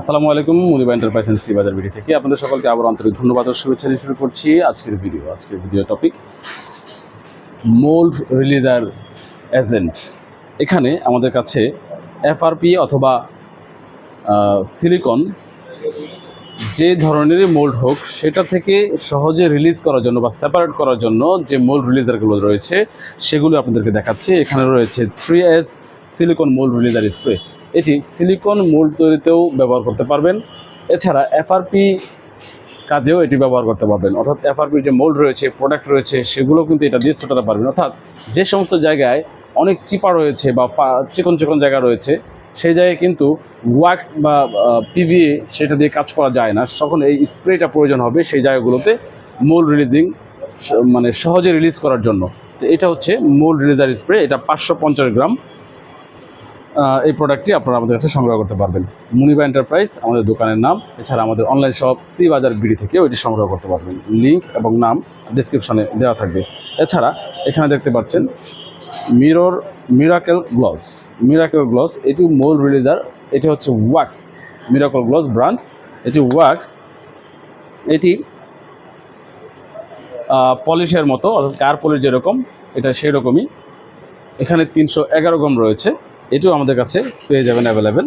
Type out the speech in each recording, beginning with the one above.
আসসালামু আলাইকুম, Muniba enterprise and বাজার ভিডিও থেকে আপনাদের সকলকে আবার আন্তরিক ধন্যবাদ ও শুভেচ্ছা দিয়ে শুরু করছি আজকের ভিডিও আজকের video topic mould releaser agent এখানে আমাদের কাছে এফআরপি অথবা সিলিকন যে ধরনের মোল্ড হোক, সেটা থেকে সহজে রিলিজ করার জন্য বা সেপারেট করার জন্য যে মোল্ড রিলিজারগুলো রয়েছে, সেগুলো আপনাদেরকে দেখাচ্ছি। এখানে রয়েছে three S silicone mould releaser spray এটি সিলিকন মোল্ড তৈরিতেও ব্যবহার করতে পারবেন। এছাড়া এফআরপি কাজেও এটি ব্যবহার করতে পারবেন। অর্থাৎ এফআরপির যে মোল্ড রয়েছে প্রোডাক্ট রয়েছে, সেগুলো কিন্তু এটা দিয়ে ছোটাতে পারবেন। অর্থাৎ যে সমস্ত জায়গায় অনেক চিপা রয়েছে বা চিকন চিকন জায়গা রয়েছে, সেই জায়গায় কিন্তু ওয়াক্স বা পিভিএ সেটা দিয়ে কাজ করা যায় না। তখন এই স্প্রেটা প্রয়োজন হবে সেই জায়গাগুলোতে মোল্ড রিলিজিং মানে সহজে রিলিজ করার জন্য। তো এটা হচ্ছে মোল্ড রিলিজার স্প্রে এটা পাঁচশো পঞ্চাশ গ্রাম। এই প্রোডাক্টটি আপনারা আমাদের কাছে সংগ্রহ করতে পারবেন। মুনিবা এন্টারপ্রাইজ আমাদের দোকানের নাম। এছাড়া আমাদের online shop C Bazar BD থেকেও এটি সংগ্রহ করতে পারবেন। লিঙ্ক এবং নাম ডিসক্রিপশনে দেওয়া থাকবে। এছাড়া এখানে দেখতে পাচ্ছেন mirror miracle gloss miracle gloss এটি মোল রিলিজার এটি হচ্ছে ওয়াক্স মিরাকেল গ্লস ব্র্যান্ড এটি ওয়াক্স এটি পলিশের মতো, অর্থাৎ কার পলিশ যেরকম, এটা সেরকমই। এখানে তিনশো এগারো গ্রাম রয়েছে। এটিও আমাদের কাছে পেয়ে যাবেন অ্যাভেলেবেল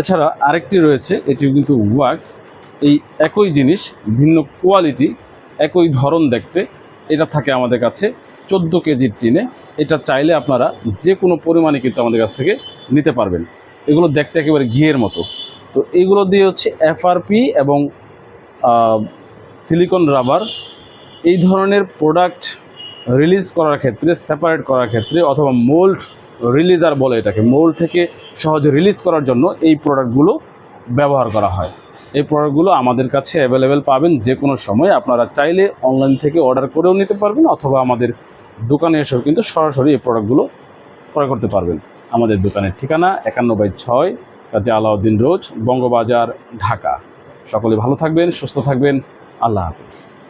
এছাড়া আরেকটি রয়েছে, এটিও কিন্তু ওয়াক্স এই একই জিনিস, ভিন্ন কোয়ালিটি একই ধরন দেখতে, এটা থাকে আমাদের কাছে চোদ্দ কেজির টিনে। এটা চাইলে আপনারা যে কোনো পরিমাণে কিন্তু আমাদের কাছ থেকে নিতে পারবেন। এগুলো দেখতে একেবারে ঘিয়ের মতো। তো এগুলো দিয়ে হচ্ছে এফআরপি এবং সিলিকন রাবার এই ধরনের প্রোডাক্ট রিলিজ করার ক্ষেত্রে সেপারেট করার ক্ষেত্রে অথবা মোল্ড রিলিজার বলে এটাকে। মোল থেকে সহজে রিলিজ করার জন্য এই প্রোডাক্টগুলো ব্যবহার করা হয়। এই প্রোডাক্টগুলো আমাদের কাছে অ্যাভেলেবেল পাবেন যে কোনো সময়। আপনারা চাইলে অনলাইন থেকে অর্ডার করেও নিতে পারবেন অথবা আমাদের দোকানে এসেও কিন্তু সরাসরি এই প্রোডাক্টগুলো ক্রয় করতে পারবেন। আমাদের দোকানের ঠিকানা একান্ন বাই ছয় কাজী আলাউদ্দিন রোড, বঙ্গবাজার, ঢাকা। সকলে ভালো থাকবেন, সুস্থ থাকবেন। আল্লাহ হাফিজ।